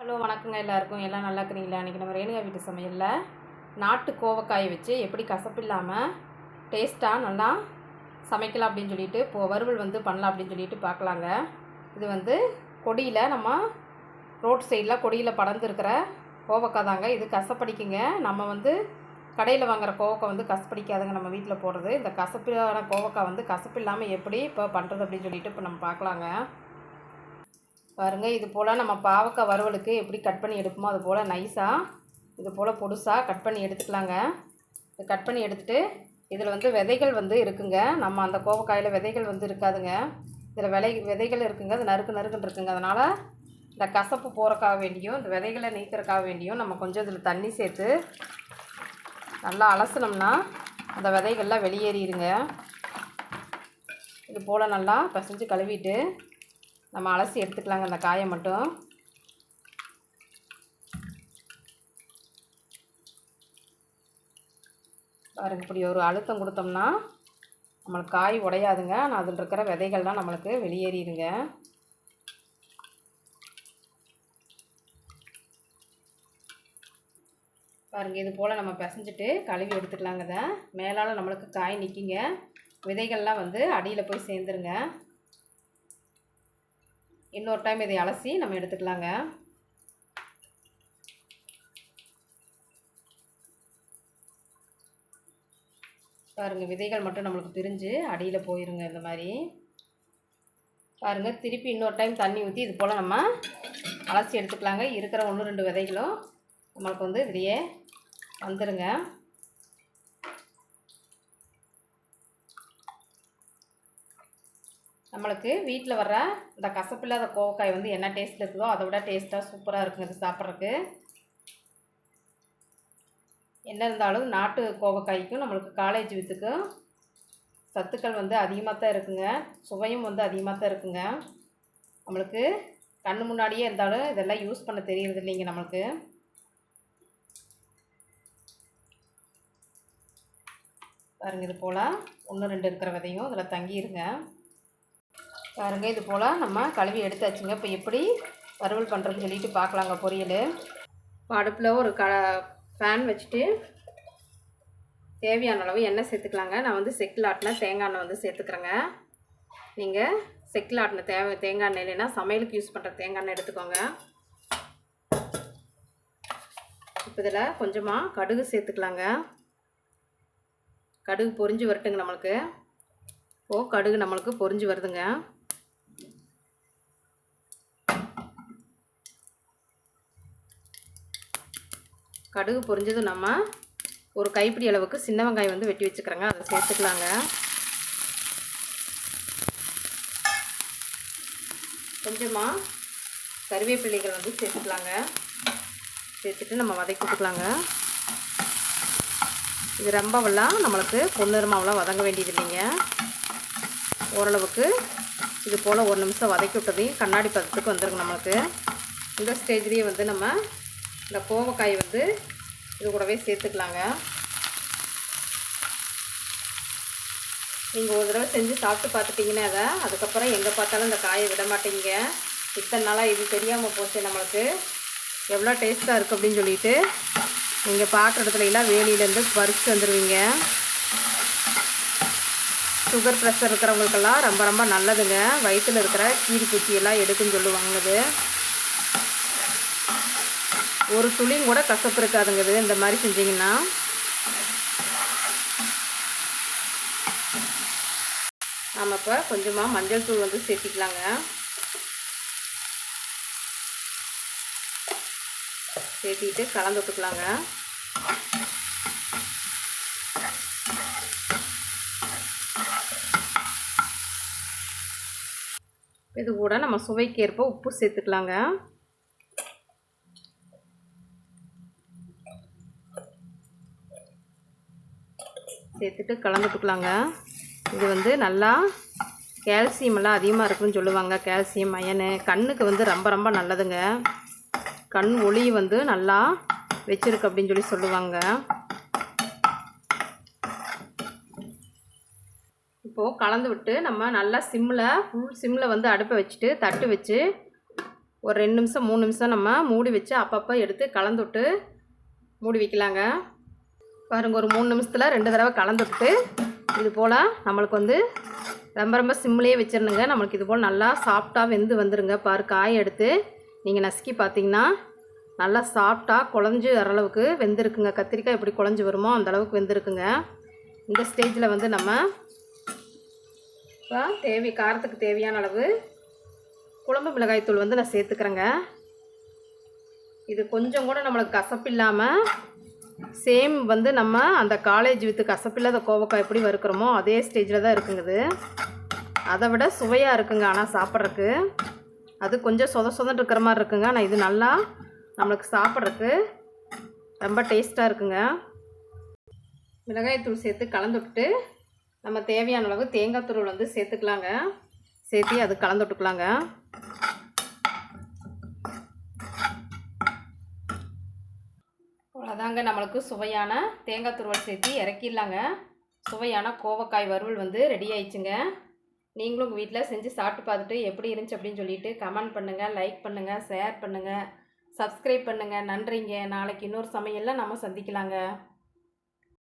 Hello வணக்கங்க எல்லாருக்கும். எல்லாம் நல்லா இருக்கிறீங்களா? இன்றைக்கி நம்ம ரேணுகா வீட்டு சமையலில் நாட்டு கோவக்காயை வச்சு எப்படி கசப்பு இல்லாமல் டேஸ்ட்டாக நல்லா சமைக்கலாம் அப்படின்னு சொல்லிட்டு இப்போ வறுவல் வந்து பண்ணலாம் அப்படின்னு சொல்லிட்டு பார்க்கலாங்க. இது வந்து கொடியில் நம்ம ரோட் சைடில் கொடியில் படர்ந்துருக்கிற கோவக்காய் தாங்க. இது கசப்படிக்குங்க. நம்ம வந்து கடையில் வாங்குற கோவக்காய் வந்து கசப்படிக்காதுங்க. நம்ம வீட்டில் போடுறது. இந்த கசப்பான கோவக்காய் வந்து கசப்பு இல்லாமல் எப்படி இப்போ பண்ணுறது அப்படின்னு சொல்லிட்டு இப்போ நம்ம பார்க்கலாங்க. பாருங்கள் இது போல் நம்ம பாவக்காய் வறுவலுக்கு எப்படி கட் பண்ணி எடுப்போமோ அது போல் நைஸாக இது போல் பொடுசாக கட் பண்ணி எடுத்துக்கலாங்க. இது கட் பண்ணி எடுத்துகிட்டு இதில் வந்து விதைகள் வந்து இருக்குங்க. நம்ம அந்த கோவக்காயில் விதைகள் வந்து இருக்காதுங்க. இதில் விலை விதைகள் இருக்குங்க. அது நறுக்கு நறுக்குன்னு இருக்குங்க. அதனால் இந்த கசப்பு போகிறக்காக வேண்டியும் இந்த விதைகளை நீக்கிறக்காக வேண்டியும் நம்ம கொஞ்சம் இதில் தண்ணி சேர்த்து நல்லா அலசினோம்னா அந்த விதைகள்லாம் வெளியேறிடுங்க. இது போல் நல்லா பிசைஞ்சு கழுவிட்டு நம்ம அலசி எடுத்துக்கலாங்க அந்த காயை மட்டும். பாருங்க இப்படி ஒரு அழுத்தம் கொடுத்தோம்னா நம்மளுக்கு காய் உடையாதுங்க. ஆனால் அதில் இருக்கிற விதைகள்லாம் நம்மளுக்கு வெளியேறிடுங்க. பாருங்கள் இது போல் நம்ம பிசைஞ்சிட்டு கழுவி எடுத்துக்கலாங்க தான் மேலால் நம்மளுக்கு காய் நிற்கிங்க விதைகள்லாம் வந்து அடியில் போய் சேர்ந்துருங்க. இன்னொரு டைம் இதை அலசி நம்ம எடுத்துக்கலாங்க. பாருங்கள் விதைகள் மட்டும் நம்மளுக்கு பிரிஞ்சு அடியில் போயிருங்க இந்த மாதிரி. பாருங்கள் திருப்பி இன்னொரு டைம் தண்ணி ஊற்றி இது போல் நம்ம அலசி எடுத்துக்கலாங்க. இருக்கிற ஒன்று ரெண்டு விதைகளும் நம்மளுக்கு வந்து இதுலேயே வந்துடுங்க நம்மளுக்கு வீட்டில் வர்ற இந்த கசப்பில்லாத கோவக்காய் வந்து என்ன டேஸ்ட்டில் இருக்குதோ அதை விட டேஸ்ட்டாக சூப்பராக இருக்குங்க இது சாப்பிட்றதுக்கு. என்ன இருந்தாலும் நாட்டு கோவக்காய்க்கும் நம்மளுக்கு காலேஜ் வித்துக்கும் சத்துக்கள் வந்து அதிகமாக தான் இருக்குங்க. சுவையும் வந்து அதிகமாக தான் இருக்குங்க. நம்மளுக்கு கண் முன்னாடியே இருந்தாலும் இதெல்லாம் யூஸ் பண்ண தெரியறது இல்லைங்க நம்மளுக்கு. பாருங்கள் இது போல் ஒன்று ரெண்டு இருக்கிற விதையும் இதில் தங்கியிருங்க பாருங்கள் இது போல் நம்ம கழுவி எடுத்தாச்சுங்க. இப்போ எப்படி வறுவல் பண்ணுறதுன்னு சொல்லிட்டு பார்க்கலாங்க பொரியல். அடுப்பில் ஒரு க ஃபேன் வச்சுட்டு தேவையான அளவு எண்ணெய் சேர்த்துக்கலாங்க. நான் வந்து செக்கில் ஆட்டின தேங்காய் எண்ணெய் வந்து சேர்த்துக்கிறேங்க. நீங்கள் செக்கில் ஆட்டின தேவை தேங்காய் எண்ணெய் இல்லைன்னா சமையலுக்கு யூஸ் பண்ணுற தேங்காய் எண்ணெய் எடுத்துக்கோங்க. இப்போ இதில் கொஞ்சமாக கடுகு சேர்த்துக்கலாங்க. கடுகு பொரிஞ்சு வரட்டுங்க நம்மளுக்கு. ஓ கடுகு நம்மளுக்கு பொரிஞ்சு வருதுங்க. கடுகு பொரிஞ்சதும் நம்ம ஒரு கைப்பிடி அளவுக்கு சின்ன வெங்காயம் வந்து வெட்டி வச்சுக்கிறோங்க. அதை சேர்த்துக்கலாங்க. கொஞ்சமாக கருவேப்பிள்ளைகள் வந்து சேர்த்துக்கலாங்க. சேர்த்துட்டு நம்ம வதக்கி விட்டுக்கலாங்க இது ரொம்பவெல்லாம் நம்மளுக்கு பொன்னிறமாவெல்லாம் வதங்க வேண்டியது இல்லைங்க. ஓரளவுக்கு இது போல் ஒரு நிமிஷம் வதக்கி விட்டதையும் கண்ணாடி பதத்துக்கு வந்துருங்க நம்மளுக்கு. இந்த ஸ்டேஜ்லேயே வந்து நம்ம இந்த கோவக்காய் வந்து இது கூடவே சேர்த்துக்கலாங்க. நீங்கள் ஒரு தடவை செஞ்சு சாப்பிட்டு பார்த்துட்டிங்கன்னா அதை அதுக்கப்புறம் எங்கே பார்த்தாலும் இந்த காயை விட மாட்டீங்க. இத்தனை நாளாக இது தெரியாமல் போச்சு நம்மளுக்கு. எவ்வளோ டேஸ்ட்டாக இருக்குது அப்படின்னு சொல்லிட்டு நீங்கள் பார்க்குற இடத்துல எல்லாம் வேலியிலேருந்து பறிச்சுட்டு வந்துடுவீங்க சுகர் ப்ரெஷர் இருக்கிறவங்களுக்கெல்லாம் ரொம்ப ரொம்ப நல்லதுங்க. வயிற்றில் இருக்கிற கீரி குச்சியெல்லாம் எடுக்குன்னு சொல்லுவாங்க அது. ஒரு துளியும் கூட கசப்பு இருக்காதுங்க இது இந்த மாதிரி செஞ்சிங்கன்னா. நாம் இப்போ கொஞ்சமாக மஞ்சள் தூள் வந்து சேர்த்திக்கலாங்க. சேர்த்திட்டு கலந்து விட்டுக்கலாங்க. இது கூட நம்ம சுவைக்கேற்ப உப்பு சேர்த்துக்கலாங்க. சேர்த்துட்டு கலந்துட்டுக்கலாங்க இது வந்து நல்லா கால்சியம் எல்லாம் அதிகமாக இருக்குன்னு சொல்லுவாங்க. கால்சியம் அயனு கண்ணுக்கு வந்து ரொம்ப ரொம்ப நல்லதுங்க. கண் ஒளி வந்து நல்லா வச்சிருக்கு அப்படின்னு சொல்லி சொல்லுவாங்க. இப்போது கலந்து விட்டு நம்ம நல்லா சிம்மில் ஃபுல் சிம்மில் வந்து அடுப்பை வச்சுட்டு தட்டு வச்சு ஒரு ரெண்டு நிமிஷம் மூணு நிமிஷம் நம்ம மூடி வச்சு அப்பப்போ எடுத்து கலந்துட்டு மூடி வைக்கலாங்க. பாருங்க ஒரு மூணு நிமிஷத்தில் ரெண்டு தடவை கலந்துட்டு இது போல் நம்மளுக்கு வந்து ரொம்ப ரொம்ப சிம்லேயே வச்சிடணுங்க. நம்மளுக்கு இது போல் நல்லா சாஃப்டாக வெந்து வந்துருங்க. பாரு காய் எடுத்து நீங்கள் நசுக்கி பார்த்தீங்கன்னா நல்லா சாஃப்டாக குழஞ்சி வர அளவுக்கு வெந்திருக்குங்க. கத்திரிக்காய் எப்படி குழஞ்சி வருமோ அந்த அளவுக்கு வெந்திருக்குங்க. இந்த ஸ்டேஜில் வந்து நம்ம இப்போ தேவை காரத்துக்கு தேவையான அளவு குழம்பு மிளகாய்த்தூள் வந்து நான் சேர்த்துக்கிறேங்க. இது கொஞ்சம் கூட நம்மளுக்கு கசப்பு இல்லாமல் சேம் வந்து நம்ம அந்த காலேஜ் வித்து கசப்பில்லாத கோவக்காய் எப்படி வறுக்கிறோமோ அதே ஸ்டேஜில் தான் இருக்குங்குது. அதை விட சுவையாக இருக்குங்க ஆனால் சாப்பிட்றதுக்கு. அது கொஞ்சம் சொத சொதன்னு இருக்கிற மாதிரி இருக்குங்க ஆனால் இது நல்லா நம்மளுக்கு சாப்பிட்றதுக்கு ரொம்ப டேஸ்ட்டாக இருக்குங்க. மிளகாய்த்தூள் சேர்த்து கலந்து விட்டு நம்ம தேவையான அளவு தேங்காய் தூள் வந்து சேர்த்துக்கலாங்க. சேர்த்து அது கலந்து விட்டுக்கலாங்க. அதாங்க நம்மளுக்கு சுவையான தேங்காய் துருவல் சேர்த்து இறக்கிடலாங்க. சுவையான கோவக்காய் வறுவல் வந்து ரெடி ஆயிடுச்சுங்க. நீங்களும் உங்கள் வீட்டில் செஞ்சு சாப்பிட்டு பார்த்துட்டு எப்படி இருந்துச்சு அப்படின்னு சொல்லிட்டு கமெண்ட் பண்ணுங்கள் லைக் பண்ணுங்கள் ஷேர் பண்ணுங்கள் சப்ஸ்கிரைப் பண்ணுங்கள் நன்றிங்க. நாளைக்கு இன்னொரு சமையலில் நம்ம சந்திக்கலாங்க.